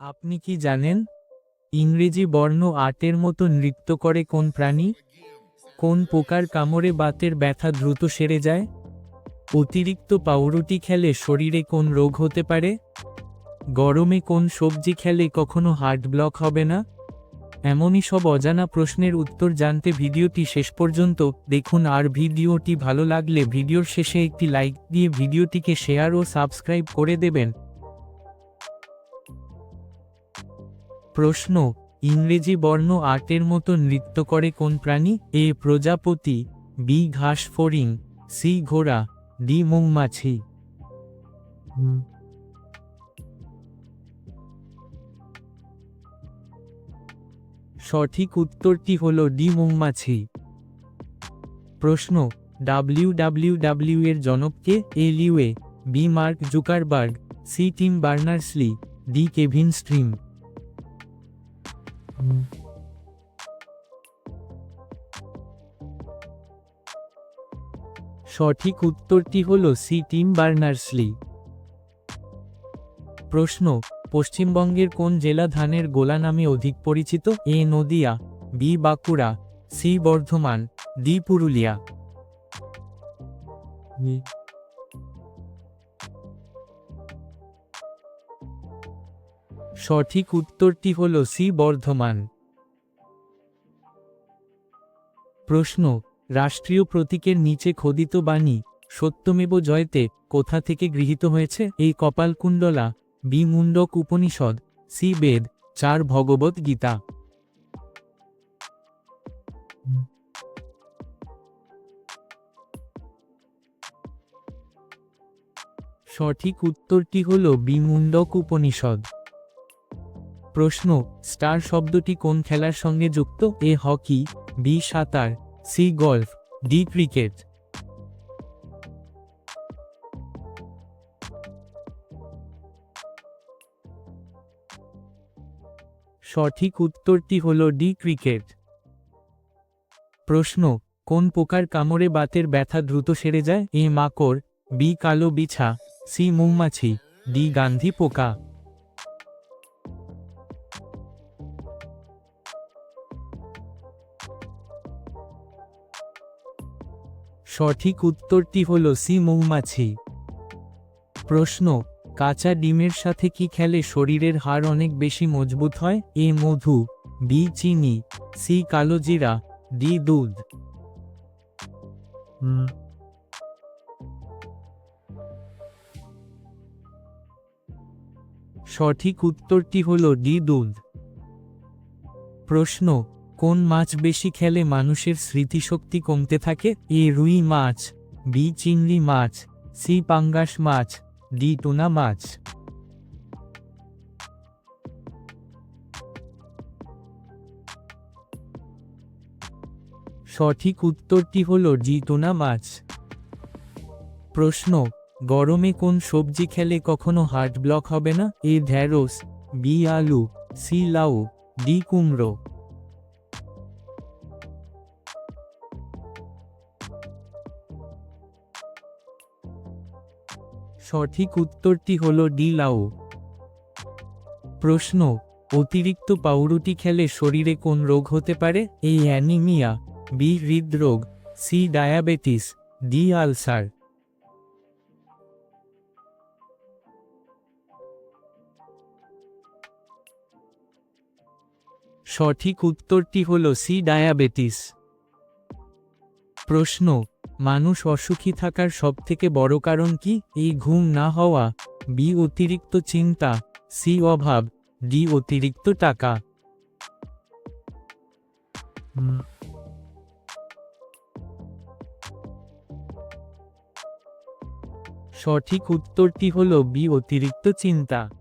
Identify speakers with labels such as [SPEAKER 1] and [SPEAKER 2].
[SPEAKER 1] আপনি কি জানেন? ইংরেজি বর্ণ আটের মতো নৃত্য করে কোন প্রাণী? কোন পোকার কামড়ে বাতের ব্যথা দ্রুত সেরে যায়? অতিরিক্ত পাউরুটি খেলে শরীরে কোন রোগ হতে পারে? গরমে কোন সবজি খেলে কখনো হার্ট ব্লক হবে না? এমনই সব অজানা প্রশ্নের উত্তর জানতে ভিডিওটি শেষ পর্যন্ত দেখুন আর ভিডিওটি ভালো লাগলে ভিডিওর শেষে একটি লাইক দিয়ে ভিডিওটিকে শেয়ার ও সাবস্ক্রাইব করে দেবেন। প্রশ্ন, ইংরেজি বর্ণ আটের মতো নৃত্য করে কোন প্রাণী? এ, প্রজাপতি, বি ঘাস ফড়িং সি, ঘোড়া, ডি, মৌমাছি। সঠিক উত্তরটি হল ডি, মৌমাছি। প্রশ্ন ডাব্লিউ ডাব্লিউ ডাব্লিউ এর জনককে A লিউয়ে B, Mark Zuckerberg, C, Tim Berners Lee, D, Kevin Systrom. সঠিক উত্তরটি হল সি টিম বার্নার্সলি। প্রশ্ন, পশ্চিমবঙ্গের কোন জেলা ধানের গোলা নামে অধিক পরিচিত? A Nadia, B Bankura, C Bardhaman, D Purulia. সঠিক উত্তরটি হল সি, বর্ধমান। প্রশ্ন, রাষ্ট্রীয় প্রতীকের নিচে খোদিত বাণী, সত্যমেব জয়তে কোথা থেকে গৃহীত হয়েছে? A Kapalkundala, B Mundaka Upanishad, C, Veda, চার, ভগবত গীতা। সঠিক উত্তরটি হল বিমুন্ডক উপনিষদ। প্রশ্ন, স্টার শব্দটি কোন খেলার সঙ্গে যুক্ত? এ, হকি, বি, সাঁতার, সি, গল্ফ, ডি, ক্রিকেট। সঠিক উত্তরটি হল ডি, ক্রিকেট। প্রশ্ন, কোন পোকার কামড়ে বাতের ব্যথা দ্রুত সেরে যায়? এ, মাকড়, বি, কালো বিছা, সি, মৌমাছি, ডি, গান্ধী পোকা। সঠিক উত্তরটি হল সি মৌমাছি। প্রশ্ন, কাঁচা ডিমের সাথে কি খেলে শরীরের হাড় অনেক বেশি মজবুত হয়? এ মধু, বি চিনি, সি কালোজিরা ডি দুধ। সঠিক উত্তরটি হল ডি দুধ। প্রশ্ন কোন মাছ বেশি খেলে মানুষের স্মৃতিশক্তি কমতে থাকে? এ রুই মাছ, বি চিংড়ি মাছ, সি পাঙ্গাস মাছ, ডি টোনা মাছ। সঠিক উত্তরটি হল জি টুনা মাছ। প্রশ্ন, গরমে কোন সবজি খেলে কখনো হার্ট ব্লক হবে না? এ ঢ্যাঁড়স, বি আলু, সি লাউ, ডি কুমড়ো। সঠিক উত্তরটি হল ডি লাউ। প্রশ্ন, অতিরিক্ত পাউরুটি খেলে শরীরে কোন রোগ হতে পারে? এই অ্যানিমিয়া, বি, হৃদরোগ, সি, ডায়াবেটিস, ডি, আলসার। সঠিক উত্তরটি হল সি, ডায়াবেটিস। প্রশ্ন, মানুষ অসুখী থাকার সবথেকে বড় কারণ কি? এই ঘুম না হওয়া বি অতিরিক্ত চিন্তা সি অভাব ডি অতিরিক্ত টাকা। সঠিক উত্তরটি হল বি অতিরিক্ত চিন্তা।